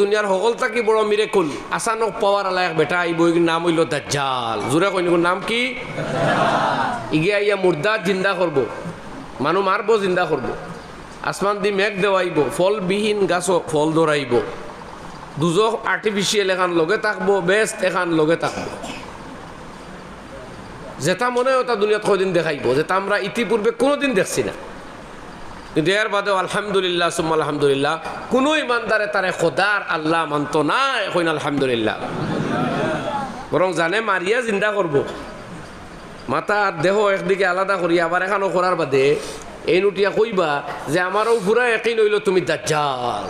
দুনিয়ার সকল থাকি বড় মিরে কুল আসানক পাওয়ার আলা বেটা আইব ইগির নাম হইল দাজ্জাল। জোরে কইনি নাম কি? ইগে আইয়া মুর্দা জিন্দা করব মানু মারব জিন্দা করব আসমান দি মেঘ দেওয়াইব ফল বিহীন গাছ ফল ধরাইব দুজক আর্টিফিশিয়াল এখান লগে থাকব বেস্ট এখান লগে থাকব। যেটা মনে হয় ওটা দুনিয়াত কদিন দেখাইব যেটা আমরা ইতিপূর্বে কোনোদিন দেখছি না। কিন্তু এর বাদেও আলহামদুলিল্লাহ, সুম্মা আলহামদুলিল্লাহ, কোনো ইমানদারে তারে খোদার আল্লাহ মানত না, এখন আলহামদুলিল্লাহ। বরং জানে মারিয়া জিন্দা করব। আর দেহ একদিকে আলাদা করি, আবার এখানো করার বাদে, এই নুটিয়া কইবা যে আমারও পুরা একই নইল তুমি দাজ্জাল।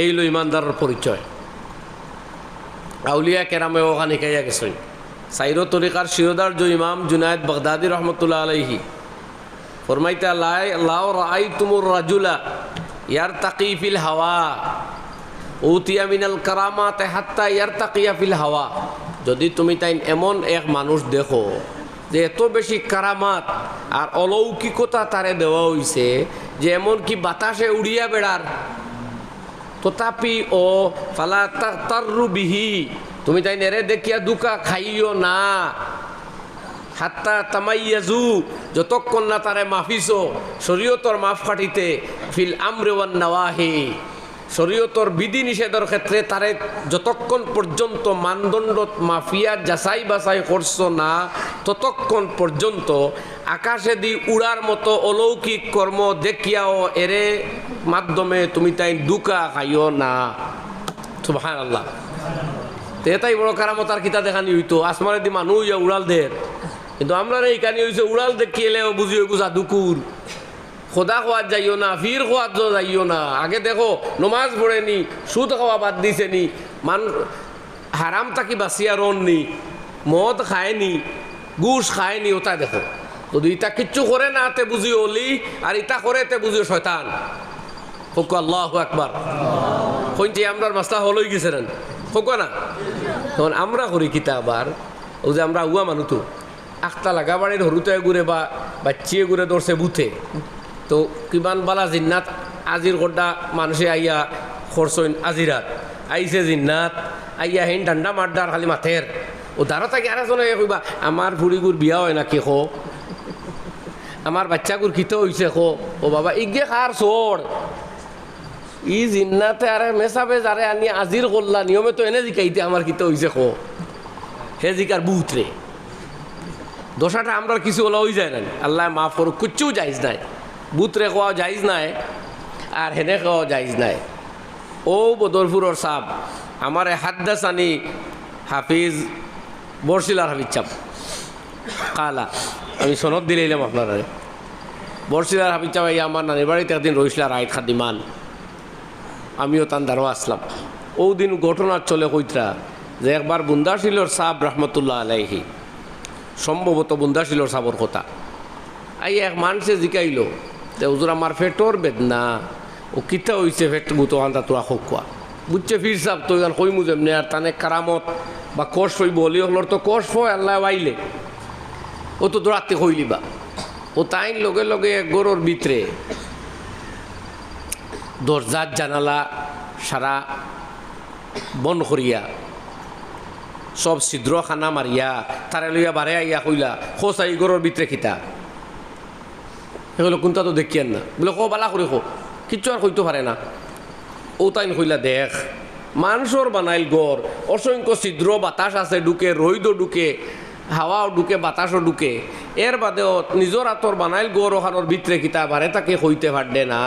এই হইল ইমানদারের পরিচয়। আউলিয়া কেরামে ওখানে খাইয়া গেছেন। সাইরো তরিকার শিরোদার জো ইমাম জুনায়দ বাগদাদি রহমতুল্লাহ আলাইহি। ফরমাইতে, লাই, লাও রাই তুমুর রাজুলা ইয়ার তাকিফিল হাওয়া। উতিয়া মিনাল কারামাতে হাত্তা ইয়ার তাকিয়া ফিল হাওয়া। যদি তুমি তাই এমন এক মানুষ দেখো যে এত বেশি কারামাত আর অলৌকিকতা তারে দেওয়া হইছে যে এমন কি বাতাসে উড়িয়া বেড়ার। তথাপি ও ফালা তারু বিহি, তুমি তাই নেরে দেখিয়া দুকা খাইও না। হাত্তা তামাইয়াজু, যতক্ষণ না তারে মাফিছো শরীয়তর মাফ কাটিতে ফিল আমরে ওয়ান নাওয়াহি। শরীয়তর বিধি নিষেধের ক্ষেত্রে তারে যতক্ষণ পর্যন্ত মানদণ্ড মাফিয়া যাচাই বাছাই করছ না, ততক্ষণ পর্যন্ত আকাশে দি উড়ার মতো অলৌকিক কর্ম দেখিয়াও এরে মাধ্যমে তুমি তাই দুকা খাইও না। সুবহান আল্লাহ এটাই বড় কারামতার কিতা দেখানি হইতো। আসমানে দি মানুষ উড়াল দের। কিন্তু আমরা এই কানি হয়েছে উড়াল দেখিয়েলেও বুঝি হইব জাদুকুর খোদা খোয়াত যাইও না ফির খোয়াত যাইও না। আগে দেখো, নমাজ পড়েনি সুদ খাওয়া বাদ দিছে নি মান হারাম তাকি বাঁচিয়া রন নি মদ খায় খায়নি গুস খায়নি, ওটা দেখো। যদি ইটা কিচ্ছু করে না, তে বুঝি অলি আর ইটা করে তে বুঝি শয়তান। হোক আল্লাহ একবার কইছি আমরা মাস্তা হলই গেছে না হোক না তখন আমরা করি কিতা আবার ও যে আমরা উয়া মানুষ আখতা লাগা বাড়ির হরুতে ঘুরে বা বাচ্চিয়ে ঘুরে ধরছে বুথে। তো কিমান বালা জিন্নাত আজির গড্ডা মানুষে আইয়া খরচইন আজিরাত আইছে জিন্নাত, আইয়া হেন ডান্ডা মারদার খালি মাথের ও দাঁড়া থাকি আর এজনে কইবা আমার ফুড়িগুর বিয়া হয় নাকি খো? আমার বাচ্চাগুর কিতো হইছে খো? ও বাবা, ইগে খার চোর ই জিন্নাতে আরে মেসাবে যারে আনি আজির করলা নিয়মে তো এনে জিকাইতে আমার কিতো হইছে খো? হে জিকার বুথ রে দোষাটা আমরা কিছু ওই যায় না। আল্লাহ মাফ করুক, কিচ্ছু যাইজ নাই। বুতরে খাওয়া যাইজ নাই, আর হেনে খাওয়া যাইজ নাই। ও বদরপুরর সাপ, আমার হাদ্দাস আনি হাফিজ বরশিলার হাফিজ চাপ। কালা, আমি সনদ দিলাম আপনারা। বরশিলার হাফিজ চাপ, এই আমার নানির বাড়িতে একদিন রইসলার আইট খাদিমান। আমিও তান দ্বারও আসলাম। ও দিন ঘটনা চলে কইতরা যে একবার বুন্দাশিলর সাপ রহমতুল্লাহ আলাইহি। সম্ভবত বুন্দাশিলর সাবর কথা। আই এক মানুষে জিকাইল যে হুজুর আমার ফেটর বেদনা ও কিতা হইছে ফেট গুতো আন্দা তোরা খোকুয়া বুঝছে ফির সাহ তো গান কইমু যেমনি আর তানে কারামত বা কষ হইব হলি হলোর তো কষ হয়, আল্লাহ আইলে। ও তো দৌড়াতে কইলিবা ও তাইন লগে লগে এক গরুর ভিতরে দরজার জানালা সারা বন করিয়া সব ছিদ্র খানা মারিয়া তারে লইয়া বারে আইয়া কইলা খোঁজ আই গরুর ভিতরে খিতা সেগুলো কোনটা তো দেখিয়েন না? বলে, কো বালা করে কো? কিচ্ছু আর কইতে পারে না। ও তাইন কইলা, দেখ মানুষর বানাইল গড়, অসংখ্য ছিদ্র বাতাস আছে ঢুকে রইদও ঢুকে হাওয়াও ঢুকে বাতাসও ঢুকে এর বাদেও নিজর আতর বানাইল গড় ওখানোর ভিতরে কিতা বারে তাকে হইতে পারবে না।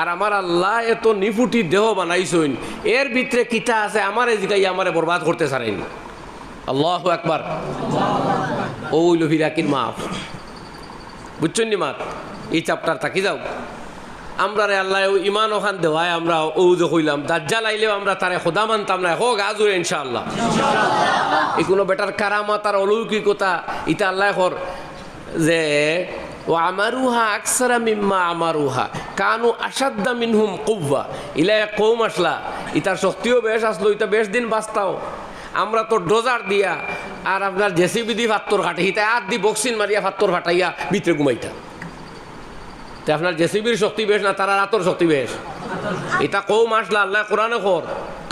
আর আমার আল্লাহ এত নিফুটি দেহ বানাইছইন এর ভিতরে কিতা আছে আমার এদিকাই আমারে বরবাদ করতে চারেন আল্লাহ একবার ও ওইল ফিরাকির মাফ। বুঝছেন নি মাত? এই চাপটার থাকি যাও। আমরা রে আল্লাহ ইমান ওখান দেওয়ায় আমরা ও যে কইলাম দাজ্জাল আইলেও আমরা তারে খোদা মানতাম না। হোক আজুরে ইনশাআল্লাহ। এই কোনো বেটার কারামত আর অলৌকিকতা ইটা আল্লাহ কর যে ও আমারুহা আকসারা মিম্মা আমারুহা। কানু আসাদ্দা মিনহুম কৌবা ইলা কৌম আসলা। ইটার শক্তিও বেশ আসলো ইটা বেশ দিন বাঁচতাও। আমরা তো ডোজার দিয়া আর আপনার জেসিবি দি ফাত্তর কাটে হিতা আর দি বক্সিন মারিয়া ফাত্তর ফাটাইয়া ভিতরে ঘুমাইতা। তো আপনার জেসিবির শক্তি বেশ না তারা রাতর শক্তি বেশ? এটা কৌম আসলা আল্লাহ কোরআনে কর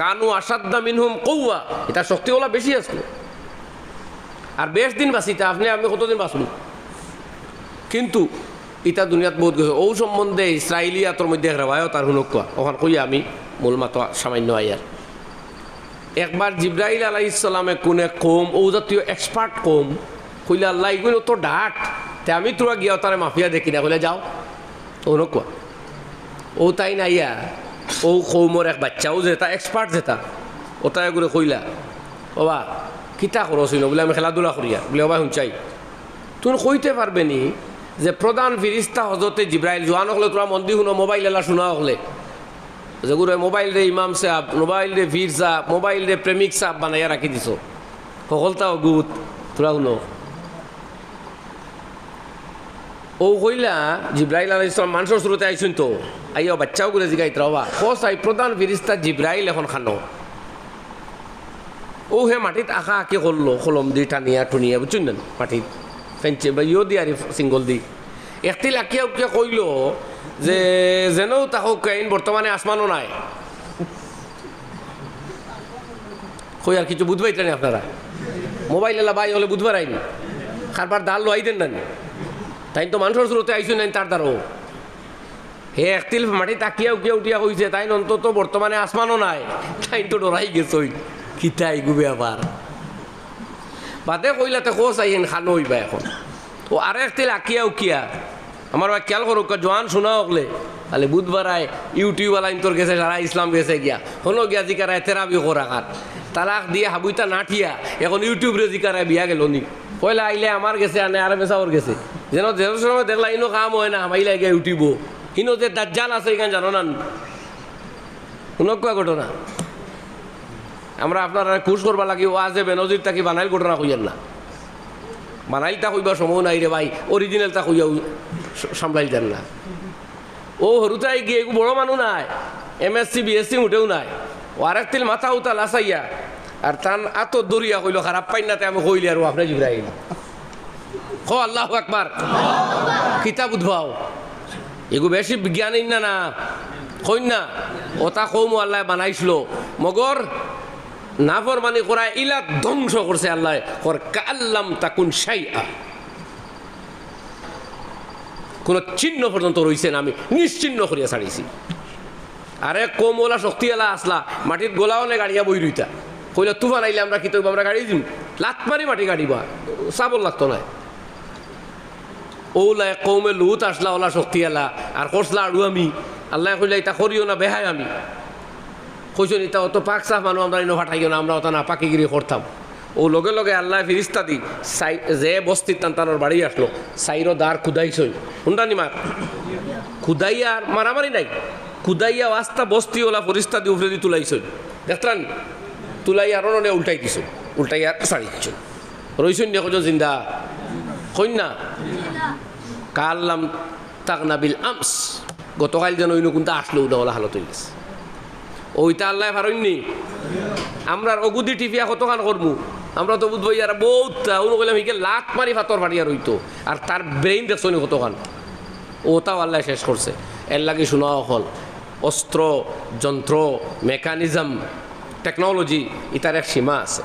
কানু আসাদ্দা মিনহুম কৌয়া, এটা শক্তিওয়ালা বেশি আসলো আর বেশ দিন বাঁচিতা, আপনি, আমি কতদিন বাঁচল কিন্তু ইটা দুনিয়াত বহুত গেছে ও সম্বন্ধে ইসরায়েলিয়াতর মধ্যে রেওয়ায়ত আর হুনক কোয়া, ওখান কই আমি মূল মাতো সামান্য আয়ার একবার জিব্রাইল আলাই ইসলামে কোনে কম, ও জাতীয় এক্সপার্ট কম, কইলে, আল্লাহ, এগুলো তো ডাট তে আমি তোরা গিয়া তারে মাফিয়া দেখি না কইলে যাও। ও নকুয়া ও তাই নাইয়া ও কৌমর এক বাচ্চা, ও যেটা এক্সপার্ট যেটা ও তাই এগুলো কইলা ওবা কিতা করছিস বলে, আমি খেলাধুলা করিয়া বলে ওবা শুনচাই তুমি কইতে পারবে নি যে, প্রধান ফিরিস্তা হজরতে জিব্রাইল, জোয়ান হলে তোরা মন্দির শুনো, মোবাইল এলা শোনা হলে। যেগুলো মোবাইল রে ইমাম সাহেব মোবাইল রে ভির সাহেব মোবাইল রে প্রেমিক সাহেব বানাইয়া রাখি দিছ। সকলতাও গুত তোরা শুনো। ও কইলা, জিব্রাইল আলাই ইসলাম মানুষের শুরুতে আইসুন তো। আইয়া বাচ্চাও করে জিগাইত রবা। কস আই প্রধান ফিরিস্তা জিব্রাইল এখন খানো। ও হে মাটিত আঁকা আঁকি করল, কলম দি টানিয়া টুনিয়া, বুঝছেন মাটিত। ফেঞ্চে, বা ইও দি আর সিঙ্গল দি। একটি লাকিয়া উকিয়া কইল যে যেন তাহক কাইন বর্তমানে আসমানও নাই। কই আর কিছু বুঝবাই না আপনারা? মোবাইল এলা বাই হলে বুধবার আইনি কারবার দাল লো আইতেন না তাই তো মানুষের স্রোতে আইসুন নাই তার দ্বারও হে একতিল মাটি তাকিয়া উকিয়া উঠিয়া কইছে তাই অন্তত বর্তমানে আসমানও নাই। তাই তো ডরাই গেছই কিতাই গুবে আবার বাদে কইলাতে কোচ আইন খানো হইবা এখন। ও আর একতিল আকিয়া উকিয়া আমার ভাই খেয়াল করুক জোয়ান শোনা হকলে তাহলে বুধবার আয় ইউটিউব আলাইন তোর গেছে, সারা ইসলাম গেছে গিয়া। হলো গিয়া জিকারায় তেরাবি করা কার তালাক দিয়ে, হাবুইতা নাঠিয়া। এখন ইউটিউব রে জিকারায় বিয়া গেল নি। পয়লা আইলে আমার গেছে, আনে আর মেসাওর গেছে। যেন যে সময় দেখলা ইনো কাম হয় না হামাইলে গিয়া ইউটিউব ইনো যে দাজ্জাল আছে এখানে জানো না শুনকুয়া ঘটনা। আমরা আপনারা খুশ করবা লাগি, ও আজে বেনজির, তাকে বানাইল ঘটনা কইয়েন না। বানাইলটা কইবার সময় নাই রে ভাই অরিজিনালটা কইয়াও সামলাইল দেন না। ও হরুতাই গিয়ে বড় মানুষ নাই এম এস সি বিএসসি উঠেও নাই। ও আর একতিল মাথা উতা লাসাইয়া। আর তান আত দরিয়া কইল, খারাপ পাই না আমি কইলি আর আপনি জিব্রাহিম খ আল্লাহ একবার কিতাব উদ্ভাও। এগু বেশি বিজ্ঞানী না না, কইন না। ওটা কৌমু আল্লাহ বানাইছিল। মগর নাফর মানে করা ইলা ধ্বংস করছে আল্লাহ। কর কাল্লাম তাকুন সাই কোনো চিহ্ন পর্যন্ত রইছে না আমি, নিশ্চিহ্ন করিয়া ছাড়িছি। আরে কমলা শক্তিওয়ালা আসলা মাটির গোলাও নে গাড়িয়া বই রইতা। কইলে, তুফান আইলে আমরা কি তো আমরা গাড়ি দিম? লাত মারি মাটি গাড়িবা, চাবল লাগতো না ওলা কৌমে লুত আসলা ওলা শক্তিওয়ালা আর করসলা আড়ু আমি। আল্লাহ কইলে এটা করিও না বেহাই আমি। কইছেন এটা অত পাক সাফ মানুষ আমরা ইনো ফাটাইও না, আমরা অত না পাকিগিরি করতাম। ও লগে লগে আল্লাহ ফিরিস্তা দি, সাই যে বস্তির তান্তানোর বাড়ি আসলো, সাইরো দ্বার খুদাইছই। শুনতানি মার খুদাইয়া আর মারামারি নাই। খুদাইয়া আস্তা বস্তি ওলা ফরিস্তা দি উফরে দি তুলাইছই। দেখতান? তুলাই আর অনে উল্টাই দিছ উল্টাই আর সারিছ রইছই দেখো জিন্দা। কন্যা কাল্লাম তাকনাবিল আমস। গতকাল যেন ওই কোনটা আসলো উদাওয়ালা হালত হয়ে ওইটা আল্লাহ ভারণনি আমরা অগুদি টিপিয়া কতখান করব আমরা তো বুঝব ইয়ার বহুত উনি কইলাম হিকে লাখ মারি ফাতর ফাটিয়া রইতো আর তার ব্রেইন দেখছ নি ওটাও আল্লাহ শেষ করছে। এর লাগে শোনা হল অস্ত্র, যন্ত্র, মেকানিজম টেকনোলজি ইটার এক সীমা আছে।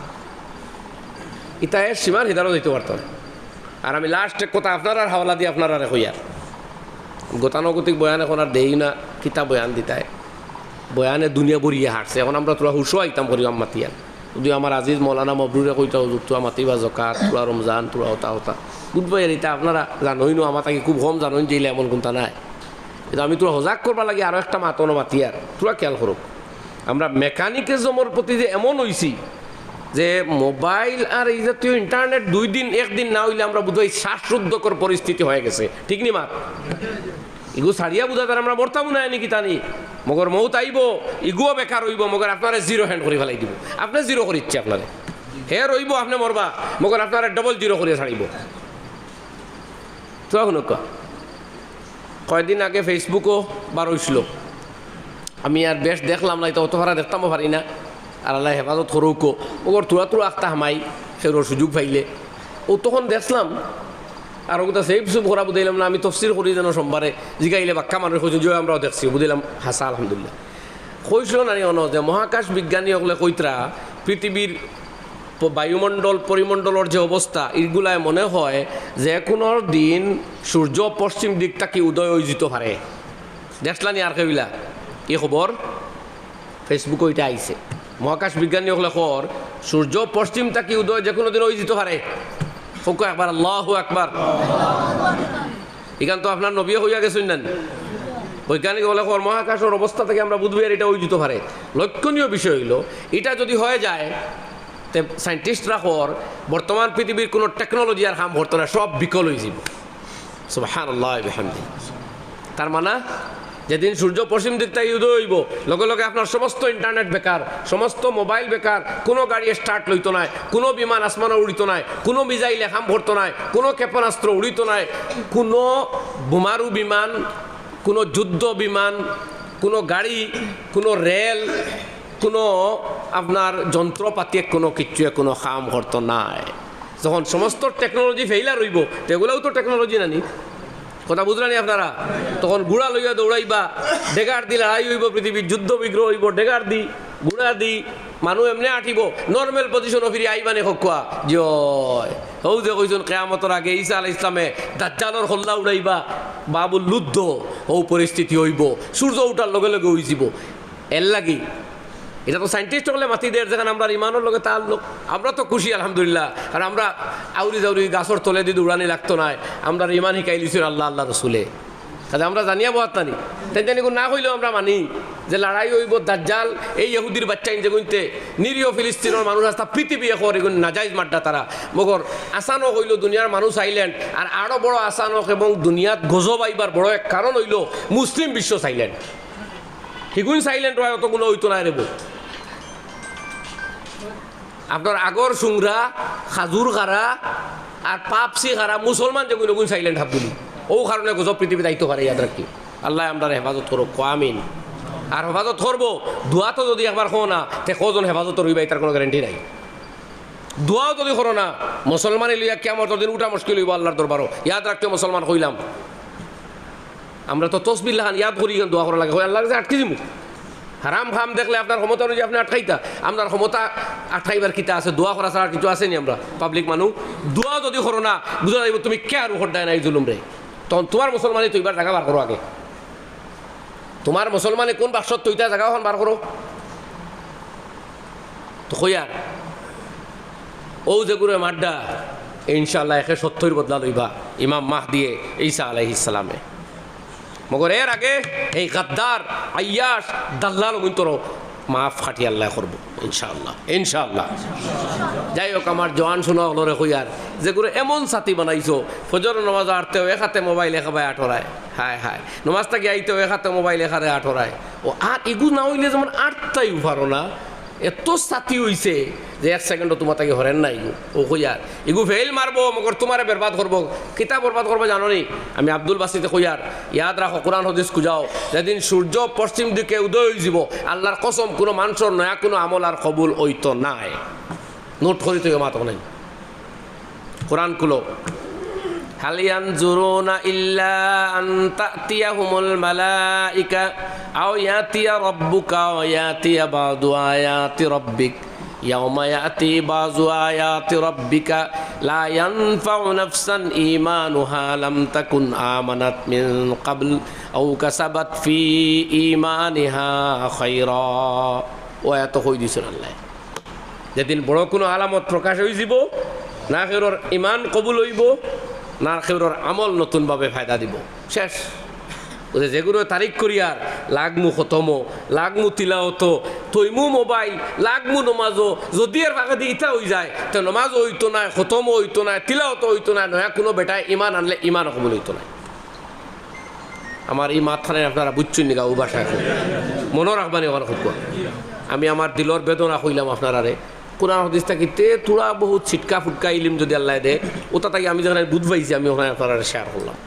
ইটা এর সীমার হিদারও দিতে পারতাম আর আমি লাস্ট কথা আপনার আর হাওলা দিয়ে আপনার আর হইয়ার গতানুগতিক বয়ান এখন আর দেই না কিতাব বয়ান দিতায় বয়ানে দুনিয়া বরিয়ে হাঁটছে। এখন আমরা তোরা হুসো আইতাম করি মাতিয়ান যদি আমার আজিজ মৌলানা মবরুরে কইতা হুজুর তোরা মাতিবা জকাত তোরা রমজান তোরা হতা হতা। বুধবাই এটা আপনারা জানোই নো আমার তাকে খুব কম জানোই যে এমন কোনটা নাই। কিন্তু আমি তোরা সজাগ করবা লাগে আরও একটা মাতন মাতি মাতিয়ার তোরা খেয়াল করুক আমরা মেকানিকিজমের প্রতি যে এমন হইছি যে মোবাইল আর এই জাতীয় ইন্টারনেট দুই দিন একদিন না হইলে আমরা বোধহয় শ্বাসরুদ্ধকর পরিস্থিতি হয়ে গেছে। ঠিক নি মা ইগু সারিয়া বুঝা তার আমরা মরতাম না নাকি তানি? মগর মৌত আইব ইগুও বেকার হইব মগর আপনারা জিরো হ্যান্ড করে ফেলাই দিব। আপনি জিরো করে ইচ্ছে আপনারে হে রইব আপনি মরবা মগর আপনারা ডবল জিরো করে ছাড়িব তো এখন কয়দিন আগে ফেসবুকও বার হইছিল আমি আর বেশ দেখলাম না এটা অত ভাড়া দেখতামও পারি না। আর আল্লাহ হেফাজত করুকো ওগর তুরা তুরা আখতা হামাই সেগুলোর সুযোগ পাইলে। ও তখন দেখলাম আর ওগুলো সেফ সুপ করা বুঝাইলাম না, আমি তফসির করি যেন সোমবারে। জিগাইলে বাক্কা মানুষ কইছো যে আমরাও দেখছি। বুঝিলাম হাসা, আলহামদুলিল্লাহ। কইছিল নানি অন, যে মহাকাশ বিজ্ঞানী হলে কইতরা পৃথিবীর বায়ুমণ্ডল পরিমণ্ডলের যে অবস্থা এইগুলায় মনে হয় যে কোনো দিন সূর্য পশ্চিম দিকটা কি উদয় যেতে পারে দেখলানি আর কেবিলা এই খবর ফেসবুক ওইটা আইছে মহাকাশ বিজ্ঞানী হলে খবর সূর্য পশ্চিমটা কি উদয় যে কোনো দিন যেতে পারে হোক একবার আল্লাহ একবার এখান তো আপনার নবীও হইয়া গেছেন না। বৈজ্ঞানিক বলে মহাকাশের অবস্থা থেকে আমরা বুঝবি আর এটা ওই যেতে পারে। লক্ষণীয় বিষয় হইল, এটা যদি হয়ে যায়, তে সাইন্টিস্টরা খবর বর্তমান পৃথিবীর কোনো টেকনোলজি আর হাম হতো না, সব বিকল হয়ে যাব সুবাহান আল্লাহ বিহামদি। তার মানে যেদিন সূর্য পশ্চিম দিক থেকে উদয় হইব, লগে লগে আপনার সমস্ত ইন্টারনেট বেকার, সমস্ত মোবাইল বেকার, কোনো গাড়ি স্টার্ট লইতো নাই, কোনো বিমান আসমানে উড়িত নাই, কোনো মিজাইল এখাম ভরতো নাই, কোনো ক্ষেপণাস্ত্র উড়িত নাই, কোনো বোমারু বিমান, কোনো যুদ্ধ বিমান, কোনো গাড়ি, কোনো রেল কোনো আপনার যন্ত্রপাতি, কোনো কিচ্ছু কোনো খাম হরতো নাই। যখন সমস্ত টেকনোলজি ফেইলা রইব এগুলোও তো টেকনোলজি নানি। কথা বুঝলেনি আপনারা? তখন গুড়া লইয়া দৌড়াইবা, ডেগার দি লড়াই হইব পৃথিবীর, যুদ্ধ বিগ্রহ হইব, ডেগার দি গুড়া দি, মানুহ এমনি আঠিব নর্মেল পজিশনও ফিরি আইবানে খোয়া জয়। হৌ যে কইজন কেয়ামতর আগে ঈসা আল ইসলামে দাজ্জালর হল্লা উড়াইবা, বাবুল লুদ্ধ। হৌ পরিস্থিতি হইব সূর্য উঠার লগে লগে হইছিব এর লাগি এটা তো সাইন্টিস্ট হলে মাতি দেয় যেখানে আমরা ইমানের লগে তার লোক আমরা তো খুশি, আলহামদুলিল্লাহ। আর আমরা আউরি জাউরি গাছর তলে দিয়ে উড়ানি লাগতো না, আমরা ইমান শিকাই লিছিল আল্লাহ আল্লাহ রসুলে। কাজে আমরা জানিয়া বহুত নানি। তাই না হইলেও আমরা মানি যে লড়াই হইব দাজ্জাল, এই ইহুদির বাচ্চা যে গুনতে নিরীহ ফিলিস্তিনের মানুষ আস্তা পৃথিবী এখন এগুন নাজাইজ মাড্ডা তারা। মগর আসানক হইল দুনিয়ার মানুষ আইল্যান্ড আর আরও বড় আসানক এবং দুনিয়াত গজব আইবার বড় এক কারণ হইল মুসলিম বিশ্ব সাইল্যান্ড হিগুন হয় অত কোনো হইতো না রেব আপনার আগর সুংরা, খাজুর খারা আর পাপসি খারা মুসলমান যেগুলো গুণ সাইলেন্ট হাবগুলি ও কারণে গজব পৃথিবী দায়িত্ব পারে ইয়াদ রাখি আল্লাহ আমরা হেফাজত করো কোয়ামিন আর হেফাজত করব দোয়া তো যদি একবার খো না, তে কজন হেফাজত রইবা তার কোনো গ্যারেন্টি নাই। দোয়াও যদি করো না মুসলমানে লইয়া কেমন দিন উঠা মুশকিল হইব আল্লাহর দরবারও ইয়াদ রাখতে মুসলমান কইলাম আমরা তো তসবিল্লা খান ইয়াদ করি দোয়া করা লাগে। আল্লাহ আটকে দিমু। হারাম খাম দেখলে আপনার ক্ষমতা অনুযায়ী আপনি আটকাইতা। আপনার ক্ষমতা আটকাইবার কিতা আছে, দোয়া করা ছাড়া কিছু আসেনি আমরা? পাবলিক মানুষ দোয়া যদি করো না বুঝা যাইব তুমি কে আর হড্ডায় নাই জুলুম রে তখন তোমার মুসলমানে তুই জায়গা বার করো আগে। তোমার মুসলমানে কোন বাক্সত তুইটা জায়গা এখন বার করো তো কইয়ার ও যেগুলো মাড্ডা ইনশাল্লাহ একে সত্যই বদলা লইবা। ইমাম মাহ দিয়ে ঈসা আলাইহিসালামে মগর এর আগে এই গাদ্দার আয়াস দাল্লাল গুন্তর মাফ ফাটি আল্লাহ করব, ইনশাআল্লাহ ইনশাআল্লাহ। যাই হোক, আমার জওয়ান শোনা হলরে কইয়ার যেগুলো এমন সাথী বানাইছো ফজর নমাজ আটতেও এক হাতে মোবাইল এখাবায় আঠরায় হায় হায়, নমাজ থাকি আইতেও এক হাতে মোবাইল এখারে আঠরায় ও আর এগু না হইলে যেমন আটটাই পারো না এত সাথী হইছে যে এক সেকেন্ডও তোমার তাকে হরেন না ইগু ও কইয়ার ইগু ফেল মারবো, মগর তোমারে বেরবাদ করব। কিতা বরবাদ করব জানো নি? আমি আব্দুল বাসিতে কইয়ার ইয়াদ রাখো, কোরআন হদিস খুঁজাও। যেদিন সূর্য পশ্চিম দিকে উদয় হয়ে যাব আল্লাহর কসম, কোনো মানুষের নয়া কোনো আমল আর কবুল ওইতো নাই। নোট করি তুই মাতো নাই। কোরআন কুলো هل ينظرون إلا أن تأتيهم الملائكة أو يأتي ربك أو يأتي بعض آيات ربك يوم يأتي بعض آيات ربك لا ينفع نفسا إيمانها لم تكن آمنت من قبل أو كسبت في إيمانها خيرا ويتخوي دي سنة الله যেদিন বড় কোনো আলামত প্রকাশ হয়ে যাব না কেউর ইমান কবুল হইব না কেউর আমল নতুনভাবে ফায়দা দিব। শেষ। ওদের যেগুলো তারিখ করি আর, লাগমু খতম, লাগমু তিলাওত, তৈমু মোবাইল, লাগমু নমাজও যদি এর ফাঁকা দিয়ে ইটা হয়ে যায়, তো নমাজও হইতো না খতমও হইতো না তিলাওত হইতো না নয়া কোনো বেটায় ইমান আনলে ইমান কবুল হইতো না আমার এই মাথানে আপনারা বুঝছেন নিগা ও বাসা এখন মনে রাখবানি আমার খুব আমি আমার দিলর বেদনা হইলাম আপনারারে কোরআন হদিস থাকিতে তোরা বহুত ছিটকা ফুটকা ইলিম যদি আল্লাহ দেয় ওটা তাকে আমি যেখানে বুধবাইছি, আমি ওখানে আপনারা শেয়ার করলাম।